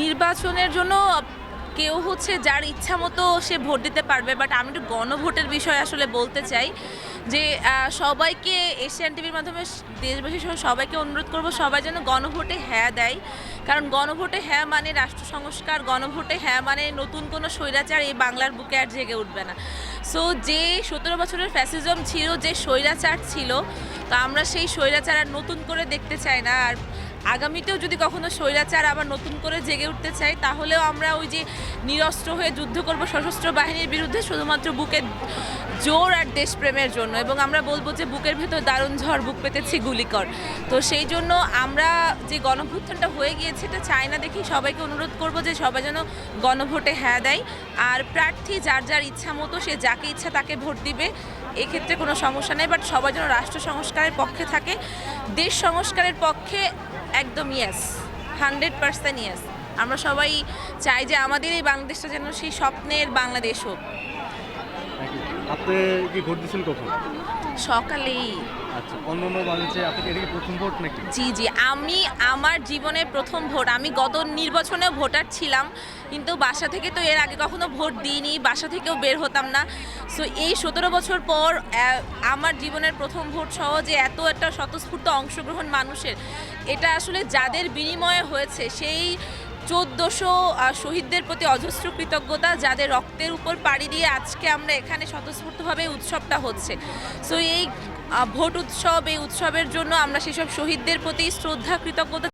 নির্বাচনের জন্য কেউ হচ্ছে যার ইচ্ছা মতো সে ভোট দিতে পারবে বাট আমি একটু গণভোটের বিষয়ে আসলে বলতে চাই যে সবাইকে এশিয়ান টিভির মাধ্যমে দেশবাসী সহ সবাইকে অনুরোধ করব সবাই যেন গণভোটে হ্যাঁ দেয়। কারণ গণভোটে হ্যাঁ মানে রাষ্ট্র সংস্কার, গণভোটে হ্যাঁ মানে নতুন কোনো স্বৈরাচার এই বাংলার বুকে আর জেগে উঠবে না। সো যে সতেরো বছরের ফ্যাসিজম ছিল, যে স্বৈরাচার ছিল, তো আমরা সেই স্বৈরাচার আর নতুন করে দেখতে চাই না। আর আগামীতেও যদি কখনো স্বৈরাচার আবার নতুন করে জেগে উঠতে চাই, তাহলেও আমরা ওই যে নিরস্ত্র হয়ে যুদ্ধ করব সশস্ত্র বাহিনীর বিরুদ্ধে, শুধুমাত্র বুকের জোর আর দেশপ্রেমের জন্য, এবং আমরা বলব যে বুকের ভেতর দারুণ ঝড়, বুক পেতেছি গুলিকর। তো সেই জন্য আমরা যে গণভুত্থানটা হয়ে গিয়েছে, এটা চাই না দেখি সবাইকে অনুরোধ করব যে সবাই যেন গণভোটে হ্যাঁ দেয়। আর প্রার্থী যার যার ইচ্ছা মতো, সে যাকে ইচ্ছা তাকে ভোট দিবে, এক্ষেত্রে কোনো সমস্যা নেই বাট সবাই যেন রাষ্ট্র সংস্কারের পক্ষে থাকে। দেশ সংস্কারের পক্ষে একদম ইয়েস হান্ড্রেড পার্সেন্ট ইয়েস আমরা সবাই চাই যে আমাদের এই বাংলাদেশটা যেন সেই স্বপ্নের বাংলাদেশ হোক। আপনি কি ভোট দিয়েছেন কখন? সকালেই। আচ্ছা অন্য অন্য আপনি এটা কি প্রথম ভোট নাকি? জি জি আমি আমার জীবনের প্রথম ভোট। আমি গত নির্বাচনেও ভোটার ছিলাম কিন্তু বাসা থেকে তো এর আগে কখনো ভোট দিইনি বাসা থেকেও বের হতাম না। সো এই সতেরো বছর পর আমার জীবনের প্রথম ভোট সহ যে এত একটা স্বতঃস্ফূর্ত অংশগ্রহণ মানুষের এটা আসলে যাদের বিনিময়ে হয়েছে সেই চোদ্দোশো শহীদদের প্রতি অজস্র কৃতজ্ঞতা, যাদের রক্তের উপর পাড়ি দিয়ে আজকে আমরা এখানে স্বতঃস্ফূর্তভাবে উৎসবটা হচ্ছে। সো এই ভোট উৎসব, এই উৎসবের জন্য আমরা সেসব শহীদদের প্রতি শ্রদ্ধা, কৃতজ্ঞতা